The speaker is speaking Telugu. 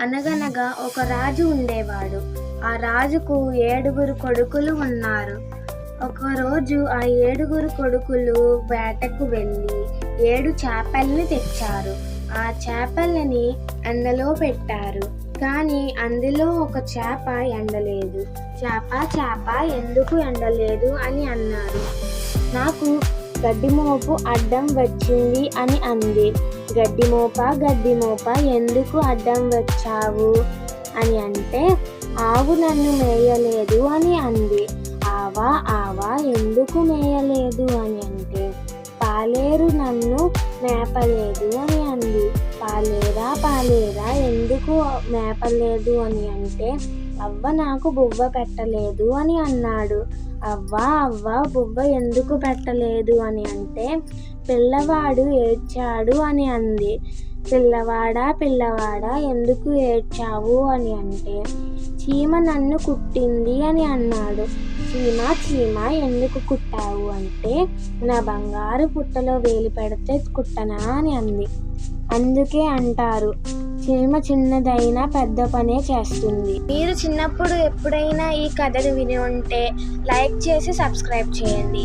అనగనగా ఒక రాజు ఉండేవాడు. ఆ రాజుకు ఏడుగురు కొడుకులు ఉన్నారు. ఒకరోజు ఆ ఏడుగురు కొడుకులు వేటకు వెళ్ళి ఏడు చేపల్ని తెచ్చారు. ఆ చేపలని ఎండలో పెట్టారు. కానీ అందులో ఒక చేప ఎండలేదు. చేప చేప ఎందుకు ఎండలేదు అని అన్నారు. నాకు గడ్డిమోపు అడ్డం వచ్చింది అని అంది. గడ్డిమోప గడ్డిమోప ఎందుకు అడ్డం వచ్చావు? అని అంటే ఆవు నన్ను మేయలేదు అని అంది. ఆవా ఆవా ఎందుకు మేయలేదు అని అంటే పాలేరు నన్ను మేపలేదు అని అంది. పాలేరా పాలేరా ఎందుకు మేపలేదు అని అంటే అవ్వ నాకు బువ్వ పెట్టలేదు అని అన్నాడు. అవ్వ అవ్వ బువ్వ ఎందుకు పెట్టలేదు అని అంటే పిల్లవాడు ఏడ్చాడు అని అంది. పిల్లవాడా పిల్లవాడా ఎందుకు ఏడ్చావు అని అంటే చీమ నన్ను కుట్టింది అని అన్నాడు. చీమ చీమ ఎందుకు కుట్టావు అంటే నా బంగారు పుట్టలో వేలు పెడితే కుట్టనా అని అంది. అందుకే అంటారు చీమ చిన్నదైనా పెద్ద పనే చేస్తుంది. మీరు చిన్నప్పుడు ఎప్పుడైనా ఈ కథను విని ఉంటే లైక్ చేసి సబ్స్క్రైబ్ చేయండి.